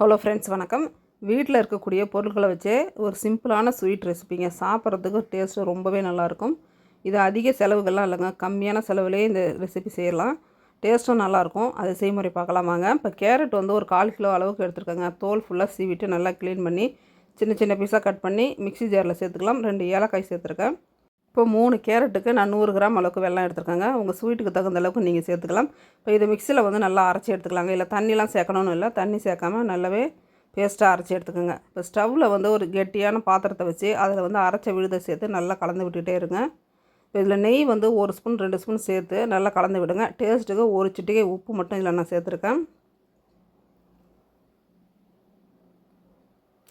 Hello friends வணக்கம். வீட்டில் இருக்கக்கூடிய பொருட்களை வச்சே ஒரு சிம்பிளான ஸ்வீட் ரெசிபிங்க சாப்பிட்றதுக்கு டேஸ்ட்டு ரொம்பவே நல்லாயிருக்கும். இது அதிக செலவுகள்லாம் இல்லைங்க. கம்மியான செலவுலேயே இந்த ரெசிபி செய்யலாம். டேஸ்ட்டும் நல்லாயிருக்கும். அது செய்முறை பார்க்கலாமாங்க இப்போ கேரட் வந்து ஒரு கால் கிலோ அளவுக்கு எடுத்துருக்கேங்க. தோல் ஃபுல்லாக சீவிட்டு நல்லா க்ளீன் பண்ணி சின்ன சின்ன பீஸாக கட் பண்ணி மிக்ஸி ஜாரில் சேர்த்துக்கலாம். ரெண்டு ஏலக்காய் சேர்த்துருக்கேன். இப்போ மூணு கேரட்டுக்கு நான் நூறு கிராம் அளவுக்கு வெள்ளம் எடுத்துருக்கேங்க. உங்கள் ஸ்வீட்டுக்கு தகுந்த அளவுக்கு நீங்கள் சேர்த்துக்கலாம். இப்போ இது மிக்சியில் வந்து நல்லா அரைச்சி எடுத்துக்கலாங்க. இல்லை தண்ணிலாம் சேர்க்கணும்னு இல்லை. தண்ணி சேர்க்காம நல்லாவே பேஸ்ட்டாக அரைச்சி எடுத்துக்கோங்க. இப்போ ஸ்டவ்வில் வந்து ஒரு கெட்டியான பாத்திரத்தை வச்சு அதில் வந்து அரைச்ச விழுதை சேர்த்து நல்லா கலந்து விட்டுகிட்டே இருங்க. இப்போ இதில் நெய் வந்து ஒரு ஸ்பூன் ரெண்டு ஸ்பூன் சேர்த்து நல்லா கலந்து விடுங்க. டேஸ்ட்டுக்கு ஒரு சிட்டிகை உப்பு மட்டும் இதில் நான் சேர்த்துருக்கேன்.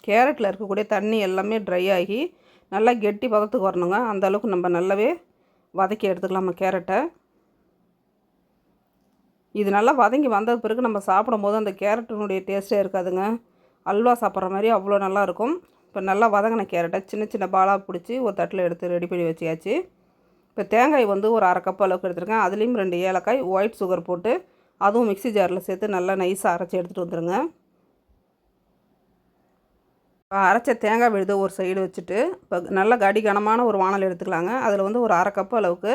கேரட்டில் இருக்கக்கூடிய தண்ணி எல்லாமே ட்ரை ஆகி நல்லா கெட்டி பதத்துக்கு வரணுங்க. அந்த அளவுக்கு நம்ம நல்லாவே வதக்கி எடுத்துக்கலாமா கேரட்டை. இது நல்லா வதங்கி வந்த பிறகு நம்ம சாப்பிடும் போது அந்த கேரட்டினுடைய டேஸ்ட்டே இருக்காதுங்க. அல்வா சாப்பிட்ற மாதிரி அவ்வளோ நல்லாயிருக்கும். இப்போ நல்லா வதங்கின கேரட்டை சின்ன சின்ன பாலாக பிடிச்சி ஒரு தட்டில் எடுத்து ரெடி பண்ணி வச்சியாச்சு. இப்போ தேங்காய் வந்து ஒரு அரை கப் அளவுக்கு எடுத்துருக்கேன். அதுலேயும் ரெண்டு ஏலக்காய் ஒயிட் சுகர் போட்டு அதுவும் மிக்சி ஜாரில் சேர்த்து நல்லா நைஸாக அரைச்சி எடுத்துகிட்டு வந்துடுங்க அரைச்ச தேங்காய் விழுத ஒரு சைடு வச்சுட்டு இப்போ நல்ல கடி கனமான ஒரு வானல் எடுத்துக்கலாங்க. அதில் வந்து ஒரு அரை கப் அளவுக்கு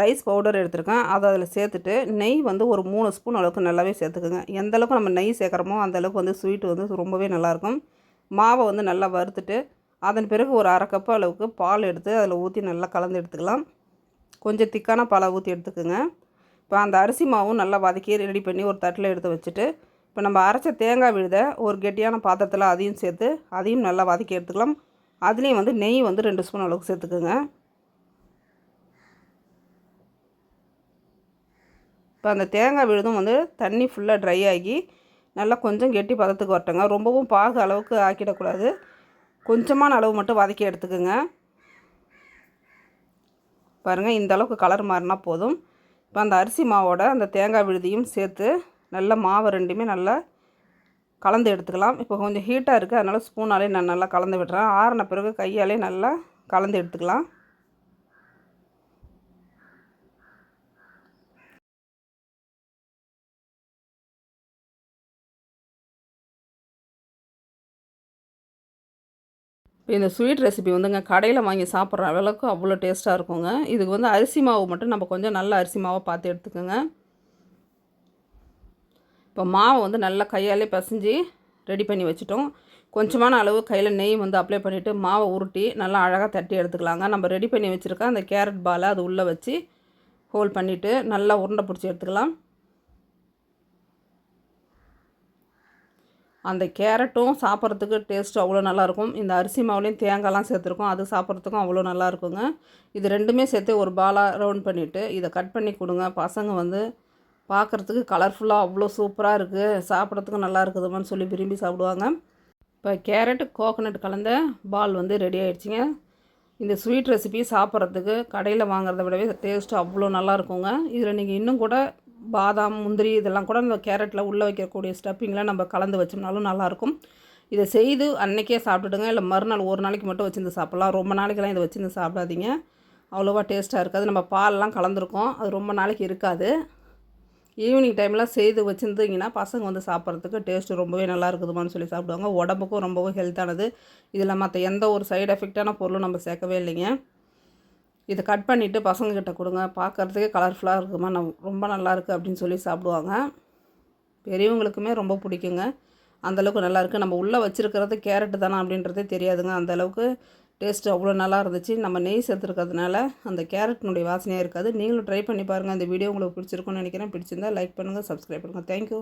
ரைஸ் பவுடர் எடுத்துருக்கேன். அதை அதில் சேர்த்துட்டு நெய் வந்து ஒரு மூணு ஸ்பூன் அளவுக்கு நல்லாவே சேர்த்துக்குங்க. எந்த அளவுக்கு நம்ம நெய் சேர்க்குறோமோ அந்தளவுக்கு வந்து ஸ்வீட் வந்து ரொம்பவே நல்லாயிருக்கும். மாவை வந்து நல்லா வறுத்துட்டு அதன் பிறகு ஒரு அரை கப் அளவுக்கு பால் எடுத்து அதில் ஊற்றி நல்லா கலந்து எடுத்துக்கலாம். கொஞ்சம் திக்கான பாலை ஊற்றி எடுத்துக்கோங்க. இப்போ அந்த அரிசி மாவும் நல்லா வதக்கி ரெடி பண்ணி ஒரு தட்டில் எடுத்து வச்சுட்டு இப்போ நம்ம அரைச்ச தேங்காய் விழுத ஒரு கெட்டியான பாத்திரத்தில் அதையும் சேர்த்து அதையும் நல்லா வதக்கி எடுத்துக்கலாம். அதுலேயும் வந்து நெய் வந்து ரெண்டு ஸ்பூன் அளவுக்கு சேர்த்துக்குங்க. இப்போ அந்த தேங்காய் விழுதும் வந்து தண்ணி ஃபுல்லாக ட்ரை ஆகி நல்லா கொஞ்சம் கெட்டி பதத்துக்கு வரட்டுங்க. ரொம்பவும் பாகு அளவுக்கு ஆக்கிடக்கூடாது. கொஞ்சமான அளவு மட்டும் வதக்கி எடுத்துக்கோங்க. பாருங்கள் இந்த அளவுக்கு கலர் மாறினா போதும். இப்போ அந்த அரிசி மாவோட அந்த தேங்காய் விழுதியும் சேர்த்து நல்லா மாவு ரெண்டுமே நல்லா கலந்து எடுத்துக்கலாம். இப்போ கொஞ்சம் ஹீட்டாக இருக்குது அதனால் ஸ்பூனாலே நான் நல்லா கலந்து விடுறேன். ஆறின பிறகு கையாலே நல்லா கலந்து எடுத்துக்கலாம். இப்போ இந்த ஸ்வீட் ரெசிபி வந்துங்க கடையில் வாங்கி சாப்பிட்ற அளவுக்கு அவ்வளோ டேஸ்ட்டாக இருக்குங்க. இதுக்கு வந்து அரிசி மாவு மட்டும் நம்ம கொஞ்சம் நல்ல அரிசி மாவை பார்த்து எடுத்துக்கோங்க. இப்போ மாவை வந்து நல்லா கையாலே பசைஞ்சு ரெடி பண்ணி வச்சுட்டோம். கொஞ்சமான அளவு கையில் நெய் வந்து அப்ளை பண்ணிவிட்டு மாவை உருட்டி நல்லா அழகாக தட்டி எடுத்துக்கலாங்க. நம்ம ரெடி பண்ணி வச்சுருக்க அந்த கேரட் பாலை அது உள்ளே வச்சு ஹோல் பண்ணிவிட்டு நல்லா உருண்டை பிடிச்சி எடுத்துக்கலாம். அந்த கேரட்டும் சாப்பிட்றதுக்கு டேஸ்ட்டு அவ்வளோ நல்லாயிருக்கும் இந்த அரிசி மாவுலேயும் தேங்காய்லாம் சேர்த்துருக்கோம். அது சாப்பிட்றதுக்கும் அவ்வளோ நல்லா இருக்குங்க. இது ரெண்டுமே சேர்த்து ஒரு பாலாக ரவுண்ட் பண்ணிவிட்டு இதை கட் பண்ணி கொடுங்க. பசங்க வந்து பார்க்குறதுக்கு கலர்ஃபுல்லாக அவ்வளோ சூப்பராக இருக்குது சாப்பிட்றதுக்கும் நல்லா இருக்குதுமான்னு சொல்லி விரும்பி சாப்பிடுவாங்க. இப்போ கேரட் கோகனட் கலந்த பால் வந்து ரெடி ஆகிடுச்சிங்க இந்த ஸ்வீட் ரெசிபி சாப்பிட்றதுக்கு கடையில் வாங்குறத விடவே டேஸ்ட்டு அவ்வளோ நல்லா இருக்குங்க. இதில் நீங்கள் இன்னும் கூட பாதாம் முந்திரி இதெல்லாம் கூட இந்த கேரட்டில் உள்ளே வைக்கக்கூடிய ஸ்டப்பிங்லாம் நம்ம கலந்து வச்சோம்னாலும் நல்லாயிருக்கும் இதை செய்து அன்றைக்கே சாப்பிட்டுடுங்க. இல்லை மறுநாள் ஒரு நாளைக்கு மட்டும் வச்சுருந்து சாப்பிட்லாம். ரொம்ப நாளைக்கெல்லாம் இதை வச்சுருந்து சாப்பிடாதீங்க. அவ்வளோவா டேஸ்ட்டாக இருக்காது. நம்ம பால்லாம் கலந்துருக்கோம். அது ரொம்ப நாளைக்கு இருக்காது. ஈவினிங் டைம்லாம் செய்து வச்சுருந்தீங்கன்னா பசங்க வந்து சாப்பிட்றதுக்கு டேஸ்ட்டு ரொம்பவே நல்லா இருக்குதுமான்னு சொல்லி சாப்பிடுவாங்க. உடம்புக்கும் ரொம்பவும் ஹெல்த்தானது. இதில் மற்ற எந்த ஒரு சைடு எஃபெக்டான பொருளும் நம்ம சேர்க்கவே இல்லைங்க. இதை கட் பண்ணிவிட்டு பசங்கக்கிட்ட கொடுங்க. பார்க்குறதுக்கே கலர்ஃபுல்லாக இருக்குமா? நம் ரொம்ப நல்லாயிருக்கு அப்படின்னு சொல்லி சாப்பிடுவாங்க. பெரியவங்களுக்குமே ரொம்ப பிடிக்குங்க. அந்தளவுக்கு நல்லாயிருக்கு. நம்ம உள்ளே வச்சுருக்கிறது கேரட்டு தானே அப்படின்றதே தெரியாதுங்க. அந்தளவுக்கு டேஸ்ட்டு அவ்வளோ நல்லா இருந்துச்சு நம்ம நெய் சேர்த்துருக்கிறதுனால அந்த கேரட்னுடைய வாசனையாக இருக்காது. நீங்களும் ட்ரை பண்ணி பாருங்கள் அந்த வீடியோ உங்களுக்கு பிடிச்சிருக்குன்னு நினைக்கிறேன். பிடிச்சிருந்தா லைக் பண்ணுங்கள் சப்ஸ்கிரைப் பண்ணுங்கள் தேங்க்யூ